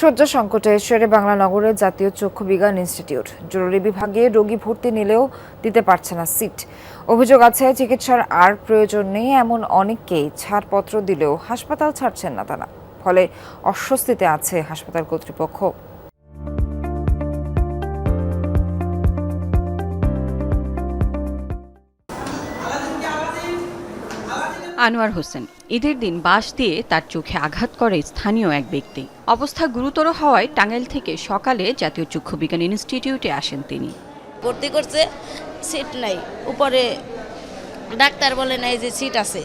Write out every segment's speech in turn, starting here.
শয্যা সংকটে শেরে বাংলা নগরের জাতীয় চক্ষু বিজ্ঞান ইনস্টিটিউট। জরুরি বিভাগে রোগী ভর্তি নিলেও দিতে পারছে না সিট। অভিযোগ আছে, চিকিৎসার আর প্রয়োজন নেই, এমন অনেককেই ছাড়পত্র দিলেও হাসপাতাল ছাড়ছেন না তারা। ফলে অস্বস্তিতে আছে হাসপাতাল কর্তৃপক্ষ। আনোয়ার হোসেন। ঈদের দিন বাস দিয়ে তার চোখে আঘাত করে স্থানীয় এক ব্যক্তি। অবস্থা গুরুতর হওয়ায় টাঙ্গাইল থেকে সকালে জাতীয় চক্ষু বিজ্ঞান ইনস্টিটিউটে আসেন তিনি। ভর্তি করছে সিট নাই। উপরে ডাক্তার বলে নাই যে সিট আছে।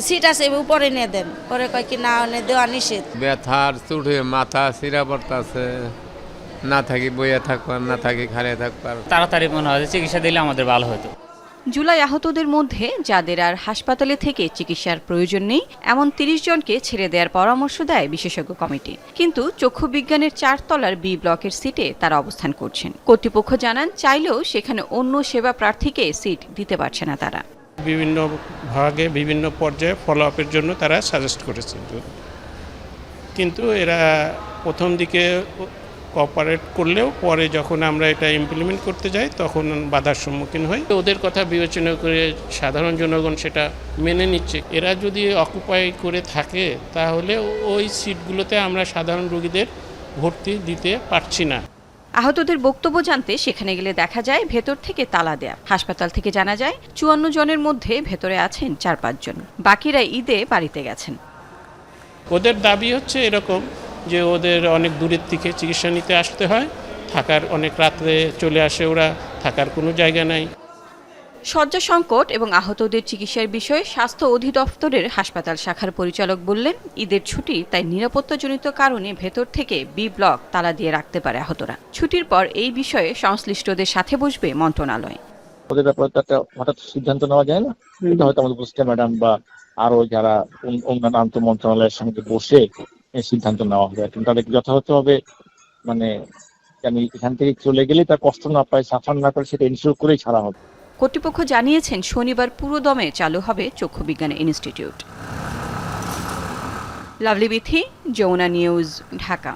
সিট আছে উপরে নিয়ে দেন। পরে কয় কি না নে দেওয়া নিষেধ। ব্যথার চুটে মাথা সিরা পড়তাছে। না থাকি বইয়া থাকবার না থাকি খাড়িয়ে থাকবার। তাড়াতাড়ি মনে হয় চিকিৎসা দিলে আমাদের ভালো হতো। জুলাই আহতদের মধ্যে যাদের আর হাসপাতালে থেকে চিকিৎসার প্রয়োজন নেই, এমন তিরিশ জনকে ছেড়ে দেওয়ার পরামর্শ দেয় বিশেষজ্ঞ কমিটি। কিন্তু চক্ষু বিজ্ঞানের চারতলার বি ব্লকের সিটে তারা অবস্থান করছেন। কর্তৃপক্ষ জানান, চাইলেও সেখানে অন্য সেবা প্রার্থীকে সিট দিতে পারছে না তারা। বিভিন্ন ভাগে বিভিন্ন পর্যায়ে ফলো আপের জন্য তারা সাজেস্ট করেছে। কিন্তু এরা প্রথম দিকে কোঅপারেট করলেও পরে যখন আমরা এটা ইমপ্লিমেন্ট করতে যাই তখন বাধার সম্মুখীন হই। ওদের কথা বিবেচনা করে সাধারণ জনগণ সেটা মেনে নিচ্ছে। এরা যদি অকুপাই করে থাকে তাহলে ওই সিটগুলোতে আমরা সাধারণ রোগীদের ভর্তি দিতে পারছি না। আহতদের বক্তব্য জানতে সেখানে গেলে দেখা যায় ভেতর থেকে তালা দেয়া। হাসপাতাল থেকে জানা যায় চুয়ান্ন জনের মধ্যে ভেতরে আছেন চার পাঁচজন বাকিরা ঈদে বাড়িতে গেছেন। ওদের দাবি হচ্ছে এরকম যে ওদের অনেক দূরের থেকে চিকিৎসা নিতে আসতে হয়। থাকার অনেক রাত্রে চলে আসে ওরা থাকার কোনো জায়গা নাই। শয্যা সংকট এবং আহতদের চিকিৎসার বিষয়ে স্বাস্থ্য অধিদপ্তরের হাসপাতাল শাখার পরিচালক বললেন ঈদের ছুটি তাই নিরাপত্তাজনিত কারণে ভেতর থেকে বি ব্লক তালা দিয়ে রাখতে পারে আহতরা। ছুটির পর এই বিষয়ে সংশ্লিষ্টদের সাথে বসবে মন্ত্রণালয়। ওদের ব্যাপারে একটা হঠাৎ সিদ্ধান্ত নেওয়া যায় না? এটা হয়তো আমাদের উপস্থিত ম্যাডাম বা আরও যারা অন্যান্য আন্তঃ মন্ত্রণালয়ের সঙ্গে বসে সিদ্ধান্ত নেওয়া হবে এখন তাদেরকে যথাযথভাবে মানে আমি এখান থেকে চলে গেলে তার কষ্ট না পায় সাফার না করে সেটা ইনশিওর করেই ছাড়া হবে। কর্তৃপক্ষ জানিয়েছেন, শনিবার পুরো দমে চালু হবে চক্ষু বিজ্ঞান institute. Lovely Bithi, Jamuna news, Dhaka.